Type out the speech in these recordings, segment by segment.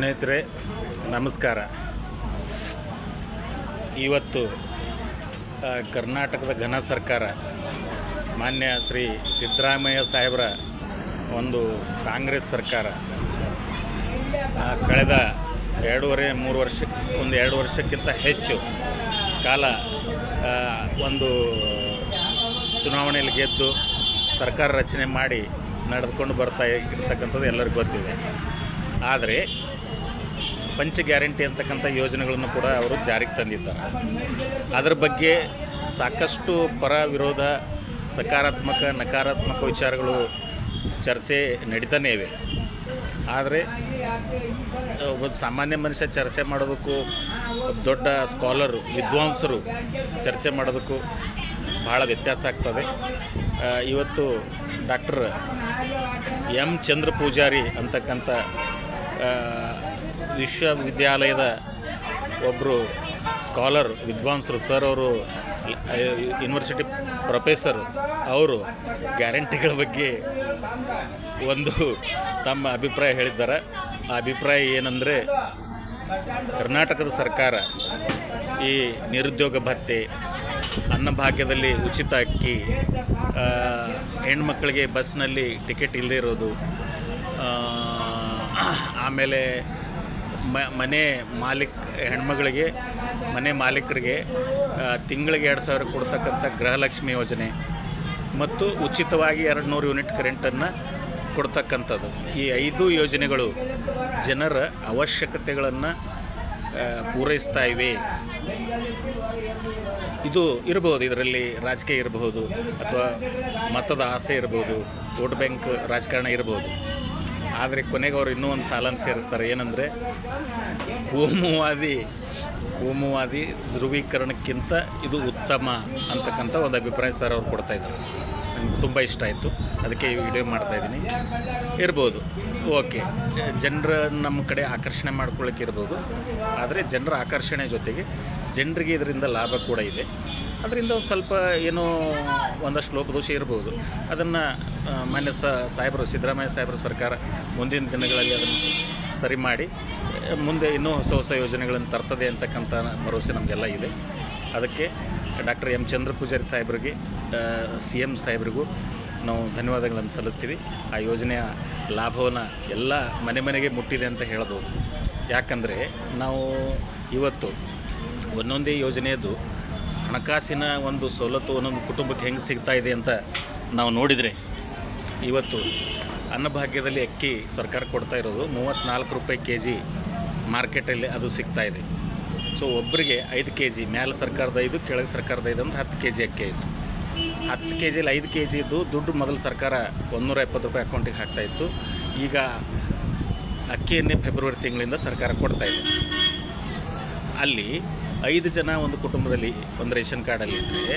ಸ್ನೇಹಿತರೆ, ನಮಸ್ಕಾರ. ಇವತ್ತು ಕರ್ನಾಟಕದ ಘನ ಸರ್ಕಾರ, ಮಾನ್ಯ ಶ್ರೀ ಸಿದ್ದರಾಮಯ್ಯ ಸಾಹೇಬರ ಒಂದು ಕಾಂಗ್ರೆಸ್ ಸರ್ಕಾರ. ಕಳೆದ ಎರಡೂವರೆ, ಮೂರು ವರ್ಷ, ಒಂದು ಎರಡು ವರ್ಷಕ್ಕಿಂತ ಹೆಚ್ಚು ಕಾಲ ಒಂದು ಚುನಾವಣೆಯಲ್ಲಿ ಗೆದ್ದು ಸರ್ಕಾರ ರಚನೆ ಮಾಡಿ ನಡೆದುಕೊಂಡು ಬರ್ತಾ ಇರ್ತಕ್ಕಂಥದ್ದು ಎಲ್ಲರಿಗೂ ಗೊತ್ತಿದೆ. ಆದರೆ ಪಂಚ ಗ್ಯಾರಂಟಿ ಅಂತಕ್ಕಂಥ ಯೋಜನೆಗಳನ್ನು ಕೂಡ ಅವರು ಜಾರಿಗೆ ತಂದಿದ್ದಾರೆ. ಅದರ ಬಗ್ಗೆ ಸಾಕಷ್ಟು ಪರ ವಿರೋಧ, ಸಕಾರಾತ್ಮಕ, ನಕಾರಾತ್ಮಕ ವಿಚಾರಗಳು ಚರ್ಚೆ ನಡೀತಾನೇ ಇವೆ. ಆದರೆ, ಒಬ್ಬ ಸಾಮಾನ್ಯ ಮನುಷ್ಯ ಚರ್ಚೆ ಮಾಡೋದಕ್ಕೂ, ದೊಡ್ಡ ಸ್ಕಾಲರು, ವಿದ್ವಾಂಸರು ಚರ್ಚೆ ಮಾಡೋದಕ್ಕೂ ಭಾಳ ವ್ಯತ್ಯಾಸ ಆಗ್ತದೆ. ಇವತ್ತು ಡಾಕ್ಟರ್ ಎಂ ಚಂದ್ರ ಪೂಜಾರಿ ಅಂತಕ್ಕಂಥ ವಿಶ್ವವಿದ್ಯಾಲಯದ ಒಬ್ಬರು ಸ್ಕಾಲರ್, ವಿದ್ವಾಂಸರು ಸರ್ ಅವರು ಯೂನಿವರ್ಸಿಟಿ ಪ್ರೊಫೆಸರ್ ಅವರು ಗ್ಯಾರಂಟಿಗಳ ಬಗ್ಗೆ ಒಂದು ತಮ್ಮ ಅಭಿಪ್ರಾಯ ಹೇಳಿದ್ದಾರೆ. ಆ ಅಭಿಪ್ರಾಯ ಏನಂದರೆ, ಕರ್ನಾಟಕದ ಸರ್ಕಾರ ಈ ನಿರುದ್ಯೋಗ ಭತ್ಯೆ ಅನ್ನಭಾಗ್ಯದಲ್ಲಿ ಉಚಿತ ಅಕ್ಕಿ ಹೆಣ್ಮಕ್ಕಳಿಗೆ ಬಸ್ನಲ್ಲಿ ಟಿಕೆಟ್ ಇಲ್ಲದೇ ಇರೋದು ಆಮೇಲೆ ಮ, ಮನೆ ಮಾಲೀಕ, ಹೆಣ್ಮಗಳಿಗೆ, ಮನೆ ಮಾಲೀಕರಿಗೆ ತಿಂಗಳಿಗೆ ಎರಡು ಸಾವಿರ ಕೊಡ್ತಕ್ಕಂಥ ಗೃಹಲಕ್ಷ್ಮಿ ಯೋಜನೆ ಮತ್ತು ಉಚಿತವಾಗಿ ಎರಡು ನೂರು ಯೂನಿಟ್ ಕರೆಂಟನ್ನು ಕೊಡ್ತಕ್ಕಂಥದ್ದು. ಈ ಐದು ಯೋಜನೆಗಳು ಜನರ ಅವಶ್ಯಕತೆಗಳನ್ನು ಪೂರೈಸ್ತಾ ಇವೆ. ಇದು ಇರಬಹುದು ಇದರಲ್ಲಿ ರಾಜಕೀಯ ಇರಬಹುದು ಅಥವಾ ಮತದ ಆಸೆ ಇರಬಹುದು ವೋಟ್ ಬ್ಯಾಂಕ್ ರಾಜಕಾರಣ ಇರಬಹುದು ಆದರೆ ಕೊನೆಗೆ ಅವರು ಇನ್ನೂ ಒಂದು ಸಾಲನ್ನು ಸೇರಿಸ್ತಾರೆ. ಏನಂದರೆ, ಕೋಮುವಾದಿ ಕೋಮುವಾದಿ ಧ್ರುವೀಕರಣಕ್ಕಿಂತ ಇದು ಉತ್ತಮ ಅಂತಕ್ಕಂಥ ಒಂದು ಅಭಿಪ್ರಾಯ ಸರ್ ಅವ್ರು ಕೊಡ್ತಾ ಇದ್ದಾರೆ. ನನಗೆ ತುಂಬ ಇಷ್ಟ ಆಯಿತು. ಅದಕ್ಕೆ ಈ ವಿಡಿಯೋ ಮಾಡ್ತಾಯಿದ್ದೀನಿ ಇರ್ಬೋದು. ಓಕೆ. ಜನರ ನಮ್ಮ ಕಡೆ ಆಕರ್ಷಣೆ ಮಾಡ್ಕೊಳ್ಳೋಕೆ ಇರ್ಬೋದು. ಆದರೆ ಜನರ ಆಕರ್ಷಣೆ ಜೊತೆಗೆ ಜನರಿಗೆ ಇದರಿಂದ ಲಾಭ ಕೂಡ ಇದೆ. ಅದರಿಂದ ಒಂದು ಸ್ವಲ್ಪ ಏನೋ ಒಂದಷ್ಟು ಲೋಪದೋಷ ಇರ್ಬೋದು. ಅದನ್ನು ಮಾನ್ಯ ಸ, ಸಾಹೇಬರು, ಸಿದ್ದರಾಮಯ್ಯ ಸಾಹೇಬರ ಸರ್ಕಾರ ಮುಂದಿನ ದಿನಗಳಲ್ಲಿ ಅದನ್ನು ಸರಿ ಮಾಡಿ ಮುಂದೆ ಇನ್ನೂ ಹೊಸ ಹೊಸ ಯೋಜನೆಗಳನ್ನು ತರ್ತದೆ ಅಂತಕ್ಕಂಥ ಭರವಸೆ ನಮಗೆಲ್ಲ ಇದೆ. ಅದಕ್ಕೆ ಡಾಕ್ಟರ್ ಎಂ ಚಂದ್ರ ಪೂಜಾರಿ ಸಾಹೇಬರಿಗೆ ಸಿ ಎಂ ಸಾಹೇಬ್ರಿಗೂ ನಾವು ಧನ್ಯವಾದಗಳನ್ನು ಸಲ್ಲಿಸ್ತೀವಿ. ಆ ಯೋಜನೆಯ ಲಾಭವನ್ನು ಎಲ್ಲ ಮನೆ ಮನೆಗೆ ಮುಟ್ಟಿದೆ ಅಂತ ಹೇಳ್ಬೋದು. ಯಾಕಂದರೆ ನಾವು ಇವತ್ತು ಒಂದೊಂದೇ ಯೋಜನೆಯದು ಹಣಕಾಸಿನ ಒಂದು ಸವಲತ್ತು ಒಂದೊಂದು ಕುಟುಂಬಕ್ಕೆ ಹೆಂಗೆ ಸಿಗ್ತಾ ಇದೆ ಅಂತ ನಾವು ನೋಡಿದರೆ ಇವತ್ತು ಅನ್ನಭಾಗ್ಯದಲ್ಲಿ ಅಕ್ಕಿ ಸರ್ಕಾರ ಕೊಡ್ತಾ ಇರೋದು ಮೂವತ್ತ್ನಾಲ್ಕು ರೂಪಾಯಿ ಕೆ ಜಿ ಮಾರ್ಕೆಟಲ್ಲಿ ಅದು ಸಿಗ್ತಾ ಇದೆ. ಸೊ ಒಬ್ಬರಿಗೆ ಐದು ಕೆ ಜಿ ಮೇಲೆ ಸರ್ಕಾರದ ಐದು, ಕೆಳಗೆ ಸರ್ಕಾರದ ಐದು ಅಂದ್ರೆ ಹತ್ತು ಕೆ ಜಿ ಅಕ್ಕಿ ಆಯಿತು. ಹತ್ತು ಕೆ ಜಿಲಿ ಐದು ಕೆ ಜಿದು ದುಡ್ಡು ಮೊದಲು ಸರ್ಕಾರ ಒಂದೂರ ಎಪ್ಪತ್ತು ರೂಪಾಯಿ ಅಕೌಂಟಿಗೆ ಹಾಕ್ತಾಯಿತ್ತು ಈಗ ಅಕ್ಕಿಯನ್ನೇ ಫೆಬ್ರವರಿ ತಿಂಗಳಿಂದ ಸರ್ಕಾರ ಕೊಡ್ತಾ ಇದೆ. ಅಲ್ಲಿ ಐದು ಜನ ಒಂದು ಕುಟುಂಬದಲ್ಲಿ ಒಂದು ರೇಷನ್ ಕಾರ್ಡಲ್ಲಿ ಇದ್ದರೆ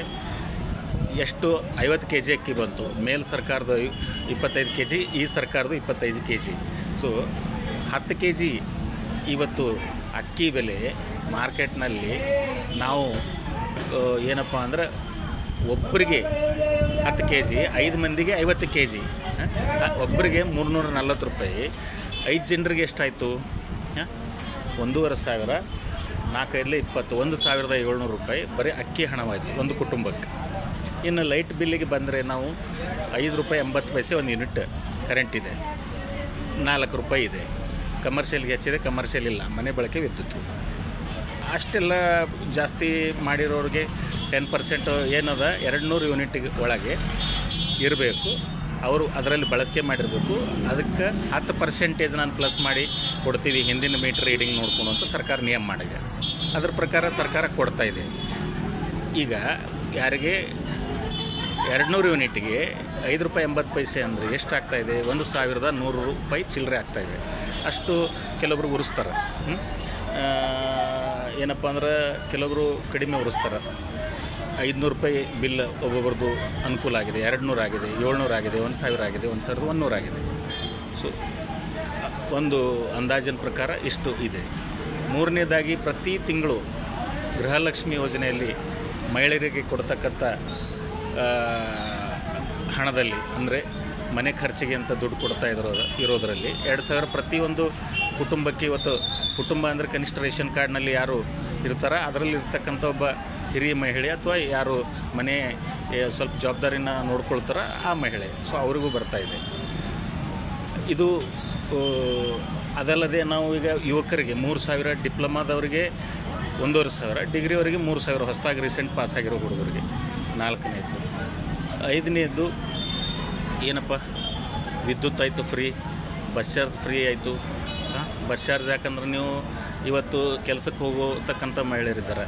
ಎಷ್ಟು ಐವತ್ತು ಕೆ ಜಿ ಅಕ್ಕಿ ಬಂತು? ಮೇಲ್ ಸರ್ಕಾರದ ಇಪ್ಪತ್ತೈದು ಕೆ ಜಿ ಈ ಸರ್ಕಾರದ ಇಪ್ಪತ್ತೈದು ಕೆ ಜಿ ಸೊ ಹತ್ತು ಕೆ ಜಿ ಇವತ್ತು ಅಕ್ಕಿ ಬೆಲೆ ಮಾರ್ಕೆಟ್ನಲ್ಲಿ ನಾವು ಏನಪ್ಪ ಅಂದ್ರೆ ಒಬ್ಬರಿಗೆ ಹತ್ತು ಕೆ ಜಿ ಐದು ಮಂದಿಗೆ ಐವತ್ತು ಕೆ ಜಿ ಒಬ್ಬರಿಗೆ ಮೂರುನೂರ ನಲ್ವತ್ತು ರೂಪಾಯಿ. ಐದು ಜನರಿಗೆ ಎಷ್ಟಾಯಿತು? ಹಾಂ? ಒಂದೂವರೆ ಸಾವಿರ. ನಾಲ್ಕೈದಲೇ ಇಪ್ಪತ್ತು, ಒಂದು ಸಾವಿರದ ಏಳ್ನೂರು ರೂಪಾಯಿ, ಬರೀ ಅಕ್ಕಿ ಹಣವಾಯಿತು, ಒಂದು ಕುಟುಂಬಕ್ಕೆ. ಇನ್ನು ಲೈಟ್ ಬಿಲ್ಲಿಗೆ ಬಂದರೆ ನಾವು ಐದು ರೂಪಾಯಿ ಎಂಬತ್ತು ಪೈಸೆ ಒಂದು ಯೂನಿಟ್ ಕರೆಂಟ್ ಇದೆ. ನಾಲ್ಕು ರೂಪಾಯಿ ಇದೆ. ಕಮರ್ಷಿಯಲ್ಗೆ ಹೆಚ್ಚಿದೆ ಕಮರ್ಷಿಯಲ್ ಇಲ್ಲ. ಮನೆ ಬಳಕೆ ವಿದ್ಯುತ್ತು ಅಷ್ಟೆಲ್ಲ ಜಾಸ್ತಿ ಮಾಡಿರೋರಿಗೆ ಟೆನ್ ಪರ್ಸೆಂಟು ಏನದ ಎರಡು ನೂರು ಯೂನಿಟ್ಗೆ ಒಳಗೆ ಇರಬೇಕು. ಅವರು ಅದರಲ್ಲಿ ಬಳಕೆ ಮಾಡಿರಬೇಕು. ಅದಕ್ಕೆ ಹತ್ತು ಪರ್ಸೆಂಟೇಜ್ ನಾನು ಪ್ಲಸ್ ಮಾಡಿ ಕೊಡ್ತೀವಿ ಹಿಂದಿನ ಮೀಟರ್ ರೀಡಿಂಗ್ ನೋಡ್ಕೊಂಡು ಅಂತ ಸರ್ಕಾರ ನಿಯಮ ಮಾಡಿದೆ. ಅದ್ರ ಪ್ರಕಾರ ಸರ್ಕಾರ ಕೊಡ್ತಾ ಇದೆ. ಈಗ ಯಾರಿಗೆ ಎರಡು ನೂರು ಯೂನಿಟ್ಗೆ ಐದು ರೂಪಾಯಿ ಎಂಬತ್ತು ಪೈಸೆ ಅಂದರೆ ಎಷ್ಟು ಆಗ್ತಾ ಇದೆ? ಒಂದು ಸಾವಿರದ ನೂರು ರೂಪಾಯಿ ಚಿಲ್ಲರೆ ಆಗ್ತಾಯಿದೆ ಅಷ್ಟು ಕೆಲವರು ಉರಿಸ್ತಾರೆ? ಏನಪ್ಪ ಅಂದ್ರೆ ಕೆಲವರು ಕಡಿಮೆ ಉರಿಸ್ತಾರೆ. ಐದುನೂರು ರೂಪಾಯಿ ಬಿಲ್ ಒಬ್ಬೊಬ್ರದ್ದು ಅನುಕೂಲ ಆಗಿದೆ ಎರಡು ನೂರು ಆಗಿದೆ, ಏಳ್ನೂರು ಆಗಿದೆ, ಒಂದು ಸಾವಿರ ಆಗಿದೆ, ಒಂದು ಸಾವಿರದ ಒಂದೂರು ಆಗಿದೆ. ಸೊ ಒಂದು ಅಂದಾಜಿನ ಪ್ರಕಾರ ಇಷ್ಟು ಇದೆ. ಮೂರನೇದಾಗಿ ಪ್ರತಿ ತಿಂಗಳು ಗೃಹಲಕ್ಷ್ಮಿ ಯೋಜನೆಯಲ್ಲಿ ಮಹಿಳೆಯರಿಗೆ ಕೊಡ್ತಕ್ಕಂಥ ಹಣದಲ್ಲಿ, ಅಂದರೆ ಮನೆ ಖರ್ಚಿಗೆ ಅಂತ ದುಡ್ಡು ಕೊಡ್ತಾ ಇರೋ, ಇರೋದರಲ್ಲಿ ಎರಡು ಸಾವಿರ ಪ್ರತಿಯೊಂದು ಕುಟುಂಬಕ್ಕೆ ಇವತ್ತು, ಕುಟುಂಬ ಅಂದರೆ ಕನಿಷ್ಠ ರೇಷನ್ ಕಾರ್ಡ್ನಲ್ಲಿ ಯಾರು ಇರ್ತಾರೋ ಅದರಲ್ಲಿ ಇರ್ತಕ್ಕಂಥ ಒಬ್ಬ ಹಿರಿಯ ಮಹಿಳೆ ಅಥವಾ ಯಾರು ಮನೆ ಸ್ವಲ್ಪ ಜವಾಬ್ದಾರಿನ ನೋಡ್ಕೊಳ್ತಾರ ಆ ಮಹಿಳೆ. ಸೊ ಅವರಿಗೂ ಬರ್ತಾ ಇದೆ. ಇದು ಅದಲ್ಲದೆ ನಾವು ಈಗ ಯುವಕರಿಗೆ ಮೂರು ಸಾವಿರ ಡಿಪ್ಲೊಮಾದವರಿಗೆ ಒಂದೂವರೆ ಸಾವಿರ, ಡಿಗ್ರಿವರೆಗೆ ಮೂರು ಸಾವಿರ ಹೊಸದಾಗಿ ರೀಸೆಂಟ್ ಪಾಸ್ ಆಗಿರೋ ಹುಡುಗರಿಗೆ ನಾಲ್ಕನೇದ್ದು. ಐದನೇದ್ದು, ಏನಪ್ಪ? ವಿದ್ಯುತ್ ಆಯಿತು ಫ್ರೀ, ಬಸ್ ಚಾರ್ಜ್ ಫ್ರೀ ಆಯಿತು. ಬಸ್ ಚಾರ್ಜ್ ಯಾಕಂದ್ರೆ ನೀವು ಇವತ್ತು ಕೆಲಸಕ್ಕೆ ಹೋಗೋತಕ್ಕಂಥ ಮಹಿಳೆಯರಿದ್ದಾರೆ.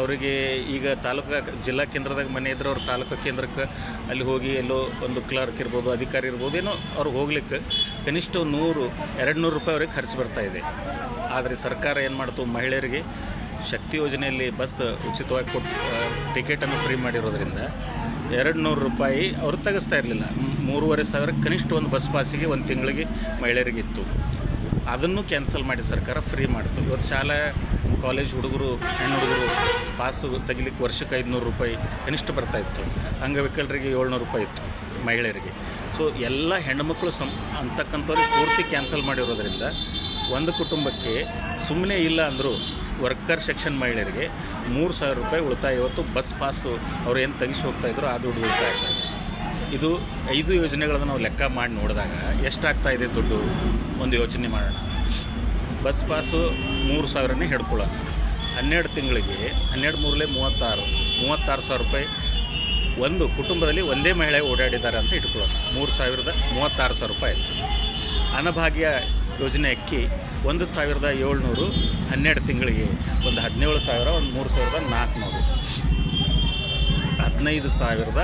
ಅವರಿಗೆ ಈಗ ತಾಲೂಕು ಜಿಲ್ಲಾ ಕೇಂದ್ರದಾಗ ಮನೆ ಇದ್ರೆ ಅವ್ರ ತಾಲೂಕು ಕೇಂದ್ರಕ್ಕೆ ಅಲ್ಲಿ ಹೋಗಿ ಎಲ್ಲೋ ಒಂದು ಕ್ಲರ್ಕ್ ಇರ್ಬೋದು, ಅಧಿಕಾರಿ ಇರ್ಬೋದು, ಏನೋ ಅವ್ರು ಹೋಗ್ಲಿಕ್ಕೆ ಕನಿಷ್ಠ ನೂರು, ಎರಡು ನೂರು ರೂಪಾಯಿ ಅವ್ರಿಗೆ ಖರ್ಚು ಬರ್ತಾ ಇದೆ. ಆದರೆ ಸರ್ಕಾರ ಏನು ಮಾಡ್ತು? ಮಹಿಳೆಯರಿಗೆ ಶಕ್ತಿ ಯೋಜನೆಯಲ್ಲಿ ಬಸ್ ಉಚಿತವಾಗಿ ಕೊಟ್ಟು ಟಿಕೆಟನ್ನು ಫ್ರೀ ಮಾಡಿರೋದ್ರಿಂದ ಎರಡು ನೂರು ರೂಪಾಯಿ ಅವರು ತೆಗೆಸ್ತಾ ಇರಲಿಲ್ಲ. ಮೂರುವರೆ ಸಾವಿರ ಕನಿಷ್ಠ ಒಂದು ಬಸ್ ಪಾಸಿಗೆ ಒಂದು ತಿಂಗಳಿಗೆ ಮಹಿಳೆಯರಿಗೆ ಇತ್ತು. ಅದನ್ನು ಕ್ಯಾನ್ಸಲ್ ಮಾಡಿ ಸರ್ಕಾರ ಫ್ರೀ ಮಾಡಿತು. ಇವತ್ತು ಶಾಲೆ, ಕಾಲೇಜ್ ಹುಡುಗರು, ಹೆಣ್ಣು ಹುಡುಗರು ಪಾಸು ತೆಗಿಲಿಕ್ಕೆ ವರ್ಷಕ್ಕೆ ಐದುನೂರು ರೂಪಾಯಿ ಕನಿಷ್ಠ ಬರ್ತಾ ಇತ್ತು. ಅಂಗವಿಕಲರಿಗೆ ಏಳ್ನೂರು ರೂಪಾಯಿ ಇತ್ತು ಮಹಿಳೆಯರಿಗೆ. ಸೊ ಎಲ್ಲ ಹೆಣ್ಣುಮಕ್ಕಳು ಸಂ, ಅಂತಕ್ಕಂಥವ್ರಿಗೆ ಪೂರ್ತಿ ಕ್ಯಾನ್ಸಲ್ ಮಾಡಿರೋದ್ರಿಂದ ಒಂದು ಕುಟುಂಬಕ್ಕೆ ಸುಮ್ಮನೆ ಇಲ್ಲ ಅಂದರೂ ವರ್ಕರ್ ಸೆಕ್ಷನ್ ಮಹಿಳೆಯರಿಗೆ ಮೂರು ಸಾವಿರ ರೂಪಾಯಿ ಉಳಿತಾಯ. ಇವತ್ತು ಬಸ್ ಪಾಸು ಅವ್ರು ಏನು ತೆಗಿಸಿ ಹೋಗ್ತಾಯಿದ್ರು ಅದು ಉಳಿತಾಯ ಆಗ್ತಾ ಇದೆ ಐದು ಯೋಜನೆಗಳನ್ನು ನಾವು ಲೆಕ್ಕ ಮಾಡಿ ನೋಡಿದಾಗ ಎಷ್ಟಾಗ್ತಾ ಇದೆ ದುಡ್ಡು? ಒಂದು ಯೋಚನೆ ಮಾಡೋಣ. ಬಸ್ ಪಾಸು ಮೂರು ಸಾವಿರನೇ ಹಿಡ್ಕೊಳ್ಳೋಣ ಹನ್ನೆರಡು ತಿಂಗಳಿಗೆ, ಹನ್ನೆರಡು ಮೂರಲೇ ಮೂವತ್ತಾರು ಮೂವತ್ತಾರು ಸಾವಿರ ರೂಪಾಯಿ ಒಂದು ಕುಟುಂಬದಲ್ಲಿ ಒಂದೇ ಮಹಿಳೆ ಓಡಾಡಿದ್ದಾರೆ ಅಂತ ಇಟ್ಕೊಳ್ಳೋಣ. ಮೂರು ಸಾವಿರದ ಮೂವತ್ತಾರು ಸಾವಿರ ರೂಪಾಯಿ ಆಯಿತು. ಅನಭಾಗ್ಯ ಯೋಜನೆ ಅಕ್ಕಿ ಒಂದು ಸಾವಿರದ ಏಳ್ನೂರು ಹನ್ನೆರಡು ತಿಂಗಳಿಗೆ ಒಂದು ಹದಿನೇಳು ಸಾವಿರ, ಒಂದು ಮೂರು ಸಾವಿರದ ನಾಲ್ಕುನೂರು. ಹದಿನೈದು ಸಾವಿರದ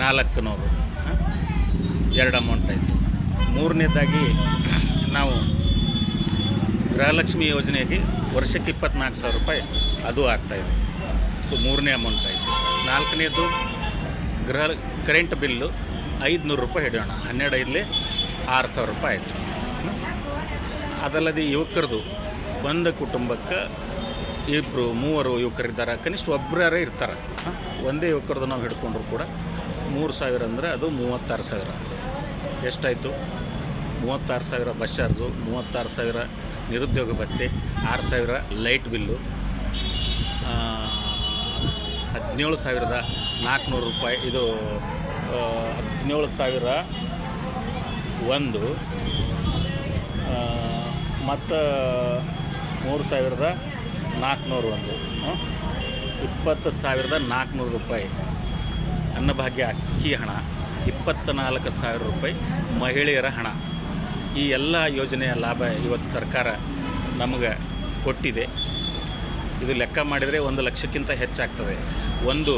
ನಾಲ್ಕುನೂರು ನೂರು ಎರಡು ಅಮೌಂಟ್ ಆಯಿತು. ಮೂರನೇದಾಗಿ ನಾವು ಗೃಹಲಕ್ಷ್ಮಿ ಯೋಜನೆಗೆ ವರ್ಷಕ್ಕೆ ಇಪ್ಪತ್ನಾಲ್ಕು ಸಾವಿರ ರೂಪಾಯಿ ಅದು ಆಗ್ತಾಯಿದೆ ಸೊ ಮೂರನೇ ಅಮೌಂಟ್ ಆಯಿತು. ನಾಲ್ಕನೇದು ಗೃಹ ಕರೆಂಟ್ ಬಿಲ್ಲು ಐದುನೂರು ರೂಪಾಯಿ ಹಿಡಿಯೋಣ. ಹನ್ನೆರಡು ಐದಲೇ ಆರು ಸಾವಿರ ರೂಪಾಯಿ ಆಯಿತು. ಅದಲ್ಲದೆ ಯುವಕರದು ಒಂದು ಕುಟುಂಬಕ್ಕೆ ಇಬ್ಬರು ಮೂವರು ಯುವಕರಿದ್ದಾರೆ. ಕನಿಷ್ಠ ಒಬ್ಬರೇ ಇರ್ತಾರೆ. ಒಂದೇ ಯುವಕರದ್ದು ನಾವು ಹಿಡ್ಕೊಂಡ್ರು ಕೂಡ ಮೂರು ಸಾವಿರ ಅಂದರೆ ಅದು ಮೂವತ್ತಾರು ಸಾವಿರ. ಎಷ್ಟಾಯಿತು? ಮೂವತ್ತಾರು ಸಾವಿರ ಬಸ್ ಚಾರ್ಜು, ಮೂವತ್ತಾರು ಸಾವಿರ ನಿರುದ್ಯೋಗ ಭತ್ಯೆ, ಆರು ಸಾವಿರ ಲೈಟ್ ಬಿಲ್ಲು ಹದಿನೇಳು ಸಾವಿರದ ನಾಲ್ಕುನೂರು ರೂಪಾಯಿ. ಇದು ಹದಿನೇಳು ಸಾವಿರ ಒಂದು ಮತ್ತು ಮೂರು ಸಾವಿರದ ನಾಲ್ಕುನೂರು ಒಂದು? ಇಪ್ಪತ್ತು ಸಾವಿರದ ನಾಲ್ಕುನೂರು ರೂಪಾಯಿ. ಅನ್ನಭಾಗ್ಯ ಅಕ್ಕಿ ಹಣ ಇಪ್ಪತ್ತ ನಾಲ್ಕು ಸಾವಿರ ರೂಪಾಯಿ ಮಹಿಳೆಯರ ಹಣ. ಈ ಎಲ್ಲ ಯೋಜನೆಯ ಲಾಭ ಇವತ್ತು ಸರ್ಕಾರ ನಮಗೆ ಕೊಟ್ಟಿದೆ. ಇದು ಲೆಕ್ಕ ಮಾಡಿದರೆ ಒಂದು ಲಕ್ಷಕ್ಕಿಂತ ಹೆಚ್ಚಾಗ್ತದೆ. ಒಂದು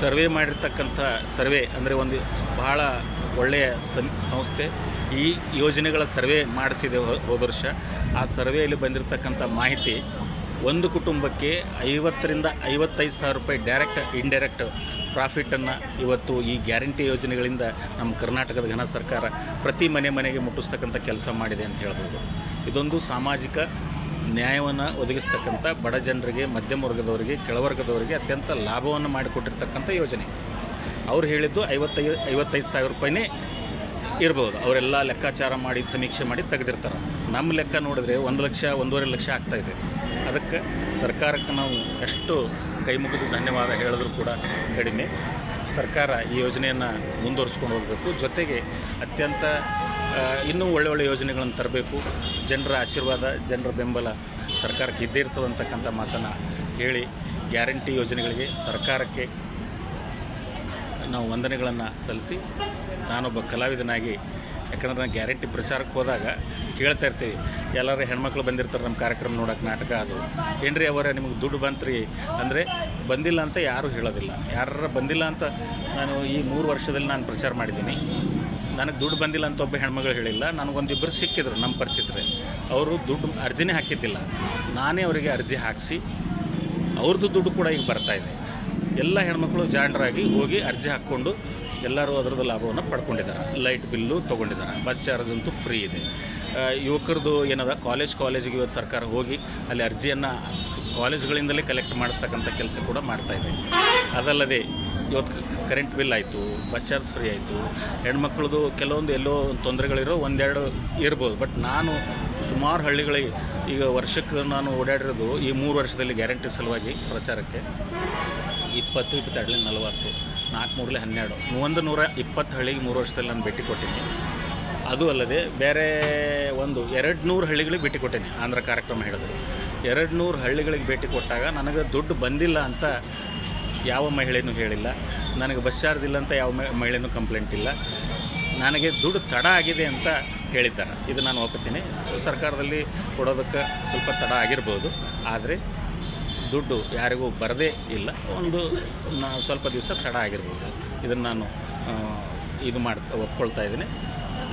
ಸರ್ವೆ ಮಾಡಿರ್ತಕ್ಕಂಥ ಸರ್ವೆ ಅಂದರೆ ಒಂದು ಬಹಳ ಒಳ್ಳೆಯ ಸಂಸ್ಥೆ. ಈ ಯೋಜನೆಗಳ ಸರ್ವೆ ಮಾಡಿಸಿದೆ ಹೋದ ವರ್ಷ. ಆ ಸರ್ವೆಯಲ್ಲಿ ಬಂದಿರತಕ್ಕಂಥ ಮಾಹಿತಿ ಒಂದು ಕುಟುಂಬಕ್ಕೆ ಐವತ್ತರಿಂದ ಐವತ್ತೈದು ಸಾವಿರ ರೂಪಾಯಿ ಡೈರೆಕ್ಟ್ ಇಂಡೈರೆಕ್ಟ್ ಪ್ರಾಫಿಟನ್ನು ಇವತ್ತು ಈ ಗ್ಯಾರಂಟಿ ಯೋಜನೆಗಳಿಂದ ನಮ್ಮ ಕರ್ನಾಟಕದ ಘನ ಸರ್ಕಾರ ಪ್ರತಿ ಮನೆ ಮನೆಗೆ ಮುಟ್ಟಿಸ್ತಕ್ಕಂಥ ಕೆಲಸ ಮಾಡಿದೆ ಅಂತ ಹೇಳ್ಬೋದು. ಇದೊಂದು ಸಾಮಾಜಿಕ ನ್ಯಾಯವನ್ನು ಒದಗಿಸ್ತಕ್ಕಂಥ ಬಡ ಜನರಿಗೆ, ಮಧ್ಯಮ ವರ್ಗದವರಿಗೆ, ಕೆಳವರ್ಗದವರಿಗೆ ಅತ್ಯಂತ ಲಾಭವನ್ನು ಮಾಡಿಕೊಟ್ಟಿರ್ತಕ್ಕಂಥ ಯೋಜನೆ. ಅವ್ರು ಹೇಳಿದ್ದು ಐವತ್ತೈದು ಐವತ್ತೈದು ಸಾವಿರ ರೂಪಾಯಿನೇ ಇರ್ಬೋದು. ಅವರೆಲ್ಲ ಲೆಕ್ಕಾಚಾರ ಮಾಡಿ, ಸಮೀಕ್ಷೆ ಮಾಡಿ ತೆಗೆದಿರ್ತಾರೆ. ನಮ್ಮ ಲೆಕ್ಕ ನೋಡಿದ್ರೆ ಒಂದು ಲಕ್ಷ, ಒಂದೂವರೆ ಲಕ್ಷ ಆಗ್ತಾಯಿದೆ ಅದಕ್ಕೆ ಸರ್ಕಾರಕ್ಕೆ ನಾವು ಎಷ್ಟು ಕೈ ಮುಗಿದು ಧನ್ಯವಾದ ಹೇಳಿದ್ರು ಕೂಡ ಕಡಿಮೆ. ಸರ್ಕಾರ ಈ ಯೋಜನೆಯನ್ನು ಮುಂದುವರಿಸ್ಕೊಂಡು ಹೋಗಬೇಕು. ಜೊತೆಗೆ ಅತ್ಯಂತ ಇನ್ನೂ ಒಳ್ಳೆ ಒಳ್ಳೆ ಯೋಜನೆಗಳನ್ನು ತರಬೇಕು. ಜನರ ಆಶೀರ್ವಾದ, ಜನರ ಬೆಂಬಲ ಸರ್ಕಾರಕ್ಕೆ ಇದ್ದೇ ಇರ್ತದೆ ಅಂತಕ್ಕಂಥ ಮಾತನ್ನು ಹೇಳಿ ಗ್ಯಾರಂಟಿ ಯೋಜನೆಗಳಿಗೆ ಸರ್ಕಾರಕ್ಕೆ ನಾವು ವಂದನೆಗಳನ್ನು ಸಲ್ಲಿಸಿ ನಾನೊಬ್ಬ ಕಲಾವಿದನಾಗಿ ಯಾಕಂದ್ರೆ ನಾನು ಗ್ಯಾರಂಟಿ ಪ್ರಚಾರಕ್ಕೆ ಹೋದಾಗ ಕೇಳ್ತಾ ಇರ್ತೀವಿ, ಎಲ್ಲರೂ ಹೆಣ್ಮಕ್ಳು ಬಂದಿರ್ತಾರೆ ನಮ್ಮ ಕಾರ್ಯಕ್ರಮ ನೋಡೋಕೆ ನಾಟಕ ಅದು. ಏನ್ರಿ ಅವರ, ನಿಮಗೆ ದುಡ್ಡು ಬಂತ್ರಿ? ಅಂದರೆ ಬಂದಿಲ್ಲ ಅಂತ ಯಾರೂ ಹೇಳೋದಿಲ್ಲ. ಯಾರ ಬಂದಿಲ್ಲ ಅಂತ ನಾನು ಈ ಮೂರು ವರ್ಷದಲ್ಲಿ ನಾನು ಪ್ರಚಾರ ಮಾಡಿದ್ದೀನಿ. ನನಗೆ ದುಡ್ಡು ಬಂದಿಲ್ಲ ಅಂತ ಒಬ್ಬ ಹೆಣ್ಮಗಳು ಹೇಳಿಲ್ಲ. ನನಗೊಂದಿಬ್ಬರು ಸಿಕ್ಕಿದ್ರು, ನಮ್ಮ ಪರಿಚಿತರೆ. ಅವರು ದುಡ್ಡು ಅರ್ಜಿನೇ ಹಾಕಿದ್ದಿಲ್ಲ. ನಾನೇ ಅವರಿಗೆ ಅರ್ಜಿ ಹಾಕಿಸಿ, ಅವ್ರದ್ದು ದುಡ್ಡು ಕೂಡ ಈಗ ಬರ್ತಾ ಇದೆ. ಎಲ್ಲ ಹೆಣ್ಮಕ್ಳು ಜಾಣರಾಗಿ ಹೋಗಿ ಅರ್ಜಿ ಹಾಕ್ಕೊಂಡು ಎಲ್ಲರೂ ಅದರದ್ದು ಲಾಭವನ್ನು ಪಡ್ಕೊಂಡಿದ್ದಾರೆ. ಲೈಟ್ ಬಿಲ್ಲು ತೊಗೊಂಡಿದ್ದಾರೆ. ಬಸ್ ಚಾರ್ಜ್ ಅಂತೂ ಫ್ರೀ ಇದೆ. ಯುವಕರದು ಯುವಕರದ್ದು ಏನದ? ಕಾಲೇಜ್ ಕಾಲೇಜಿಗೆ ಇವತ್ತು ಸರ್ಕಾರ ಹೋಗಿ ಅಲ್ಲಿ ಅರ್ಜಿಯನ್ನು ಕಾಲೇಜುಗಳಿಂದಲೇ ಕಲೆಕ್ಟ್ ಮಾಡಿಸ್ತಕ್ಕಂಥ ಕೆಲಸ ಕೂಡ ಮಾಡ್ತಾಯಿದೆ ಅದಲ್ಲದೆ ಇವತ್ತು ಕರೆಂಟ್ ಬಿಲ್ ಆಯಿತು ಬಸ್ ಚಾರ್ಜ್ ಫ್ರೀ ಆಯಿತು. ಹೆಣ್ಮಕ್ಳದು ಕೆಲವೊಂದು ಎಲ್ಲೋ ತೊಂದರೆಗಳಿರೋ ಒಂದೆರಡು ಇರ್ಬೋದು. ಬಟ್ ನಾನು ಸುಮಾರು ಹಳ್ಳಿಗಳಿಗೆ ಈಗ ವರ್ಷಕ್ಕೆ ನಾನು ಓಡಾಡಿರೋದು ಈ ಮೂರು ವರ್ಷದಲ್ಲಿ ಗ್ಯಾರಂಟಿ ಸಲುವಾಗಿ ಪ್ರಚಾರಕ್ಕೆ ಇಪ್ಪತ್ತು ಇಪ್ಪತ್ತೆರಡಲಿ ನಲವತ್ತು. ನಾಲ್ಕು ಮೂರಲೆ ಹನ್ನೆರಡು. ಒಂದು ನೂರ ಇಪ್ಪತ್ತು ಹಳ್ಳಿಗೆ ಮೂರು ವರ್ಷದಲ್ಲಿ ನಾನು ಭೇಟಿ ಕೊಟ್ಟಿನಿ. ಅದು ಅಲ್ಲದೆ ಬೇರೆ ಒಂದು ಎರಡು ನೂರು ಹಳ್ಳಿಗಳಿಗೆ ಭೇಟಿ ಕೊಟ್ಟೇನೆ ಆಂಧ್ರ ಕಾರ್ಯಕ್ರಮ ಹೇಳಿದ್ರು. ಎರಡು ನೂರು ಹಳ್ಳಿಗಳಿಗೆ ಭೇಟಿ ಕೊಟ್ಟಾಗ ನನಗೆ ದುಡ್ಡು ಬಂದಿಲ್ಲ ಅಂತ ಯಾವ ಮಹಿಳೆಯೂ ಹೇಳಿಲ್ಲ. ನನಗೆ ಬಸ್ ಚಾರ್ಜ್ ಇಲ್ಲ ಅಂತ ಯಾವ ಮಹಿಳೆಯೂ ಕಂಪ್ಲೇಂಟ್ ಇಲ್ಲ. ನನಗೆ ದುಡ್ಡು ತಡ ಆಗಿದೆ ಅಂತ ಹೇಳಿದ್ದಾರೆ. ಇದು ನಾನು ಒಪ್ಪುತ್ತೀನಿ ಸರ್ಕಾರದಲ್ಲಿ ಕೊಡೋದಕ್ಕೆ ಸ್ವಲ್ಪ ತಡ ಆಗಿರ್ಬೋದು. ಆದರೆ ದುಡ್ಡು ಯಾರಿಗೂ ಬರದೇ ಇಲ್ಲ. ಒಂದು, ನಾ ಸ್ವಲ್ಪ ದಿವಸ ತಡ ಆಗಿರ್ಬೋದು. ಇದನ್ನು ನಾನು ಇದು ಮಾಡಿ, ಒಪ್ಕೊಳ್ತಾ ಇದ್ದೀನಿ.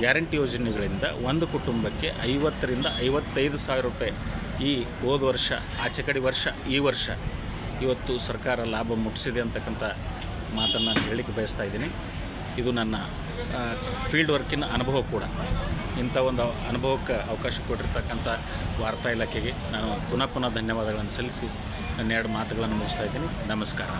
ಗ್ಯಾರಂಟಿ ಯೋಜನೆಗಳಿಂದ ಒಂದು ಕುಟುಂಬಕ್ಕೆ ಐವತ್ತರಿಂದ ಐವತ್ತೈದು ಸಾವಿರ ರೂಪಾಯಿ ಈ ಹೋದ ವರ್ಷ, ಆಚೆ ಕಡೆ ವರ್ಷ, ಈ ವರ್ಷ ಇವತ್ತು ಸರ್ಕಾರ ಲಾಭ ಮುಟ್ಟಿಸಿದೆ ಅಂತಕ್ಕಂಥ ಮಾತನ್ನು ನಾನು ಹೇಳಲಿಕ್ಕೆ ಬಯಸ್ತಾ ಇದ್ದೀನಿ. ಇದು ನನ್ನ ಫೀಲ್ಡ್ ವರ್ಕಿನ ಅನುಭವ ಕೂಡ. ಇಂಥ ಒಂದು ಅನುಭವಕ್ಕೆ ಅವಕಾಶ ಕೊಟ್ಟಿರ್ತಕ್ಕಂಥ ವಾರ್ತಾ ಇಲಾಖೆಗೆ ನಾನು ಪುನಃ ಪುನಃ ಧನ್ಯವಾದಗಳನ್ನು ಸಲ್ಲಿಸಿ ನನ್ನ ಎರಡು ಮಾತುಗಳನ್ನು ಮುಗಿಸ್ತಾ ಇದ್ದೀನಿ. ನಮಸ್ಕಾರ.